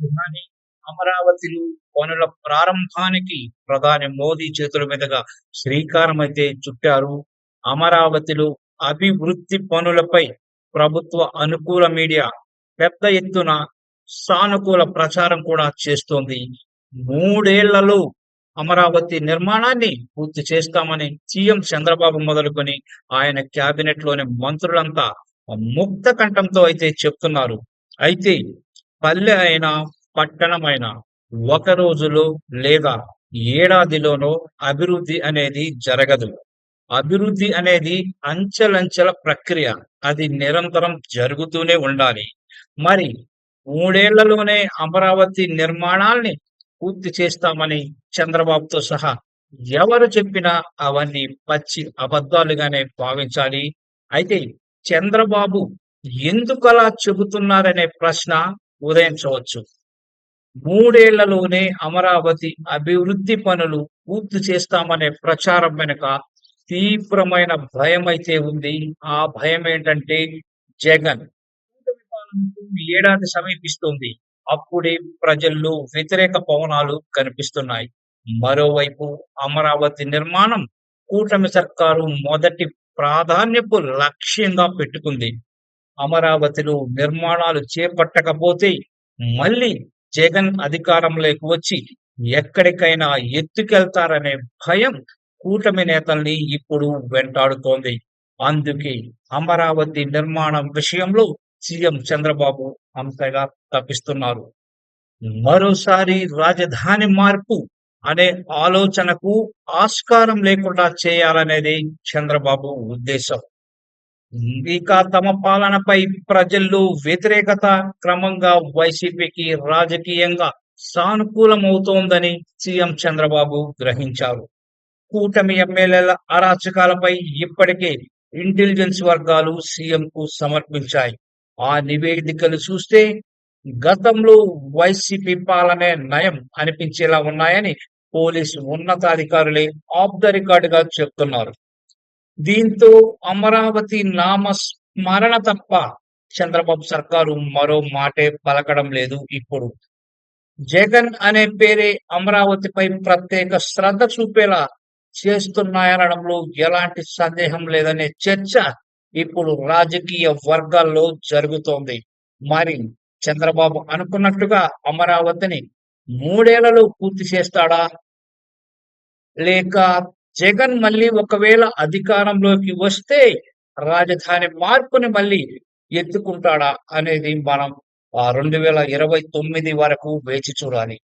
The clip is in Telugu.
రాజధాని అమరావతిలో పనుల ప్రారంభానికి ప్రధాని మోదీ చేతుల మీదుగా శ్రీకారం అయితే చుట్టారు. అమరావతిలో అభివృద్ధి పనులపై ప్రభుత్వ అనుకూల మీడియా పెద్ద ఎత్తున సానుకూల ప్రచారం కూడా చేస్తోంది. మూడేళ్ళలో అమరావతి నిర్మాణాన్ని పూర్తి చేస్తామని సీఎం చంద్రబాబు మొదలుకొని ఆయన కేబినెట్లోని మంత్రులంతా ముక్త కంఠంతో అయితే చెప్తున్నారు. అయితే పల్లె అయినా పట్టణమైన ఒక రోజులో లేదా ఏడాదిలోనో అభివృద్ధి అనేది జరగదు. అభివృద్ధి అనేది అంచెలంచెల ప్రక్రియ. అది నిరంతరం జరుగుతూనే ఉండాలి. మరి మూడేళ్ళలోనే అమరావతి నిర్మాణాల్ని పూర్తి చేస్తామని చంద్రబాబుతో సహా ఎవరు చెప్పినా అవన్నీ పచ్చి అబద్ధాలుగానే భావించాలి. అయితే చంద్రబాబు ఎందుకు అలా చెబుతున్నారనే ప్రశ్న ఉదయించవచ్చు మూడేళ్ళలోనే అమరావతి అభివృద్ధి పనులు పూర్తి చేస్తామనే ప్రచారం వెనుక తీవ్రమైన భయం అయితే ఉంది. ఆ భయం ఏంటంటే జగన్ ఏడాది సమీపిస్తుంది. అప్పుడే ప్రజల్లో వ్యతిరేక పవనాలు కనిపిస్తున్నాయి. మరోవైపు అమరావతి నిర్మాణం కూటమి సర్కారు మొదటి ప్రాధాన్యపు లక్ష్యంగా పెట్టుకుంది. అమరావతిలో నిర్మాణాలు చేపట్టకపోతే మళ్ళీ జగన్ అధికారంలోకి వచ్చి ఎక్కడికైనా ఎత్తుకెళ్తారనే భయం కూటమి నేతల్ని ఇప్పుడు వెంటాడుతోంది. అందుకే అమరావతి నిర్మాణం విషయంలో సీఎం చంద్రబాబు అంతగా తప్పిస్తున్నారు. మరోసారి రాజధాని మార్పు అనే ఆలోచనకు ఆస్కారం లేకుండా చేయాలనేది చంద్రబాబు ఉద్దేశం. ఇక తమ పాలనపై ప్రజల్లో వ్యతిరేకత క్రమంగా వైసీపీకి రాజకీయంగా సానుకూలమవుతోందని సీఎం చంద్రబాబు గ్రహించారు. కూటమి ఎమ్మెల్యేల అరాచకాలపై ఇప్పటికే ఇంటెలిజెన్స్ వర్గాలు సీఎం కు సమర్పించాయి. ఆ నివేదికలు చూస్తే గతంలో వైసీపీ పాలనే నయం అనిపించేలా ఉన్నాయని పోలీసు ఉన్నతాధికారులే ఆఫ్ ద రికార్డుగా చెప్తున్నారు. దీంతో అమరావతి నామ స్మరణ తప్ప చంద్రబాబు సర్కారు మరో మాటే పలకడం లేదు ఇప్పుడు. జగన్ అనే పేరే అమరావతిపై ప్రత్యేక శ్రద్ధ చూపేలా చేస్తున్నాయనడంలో ఎలాంటి సందేహం లేదనే చర్చ ఇప్పుడు రాజకీయ వర్గాల్లో జరుగుతోంది. మరి చంద్రబాబు అనుకున్నట్టుగా అమరావతిని మూడేళ్ళలో పూర్తి చేస్తాడా? లేక జగన్ మళ్ళీ ఒకవేళ అధికారంలోకి వస్తే రాజధాని మార్పుని మళ్ళీ ఎత్తుకుంటాడా అనేది మనం ఆ రెండు వేల ఇరవై తొమ్మిది వరకు వేచి చూడాలి.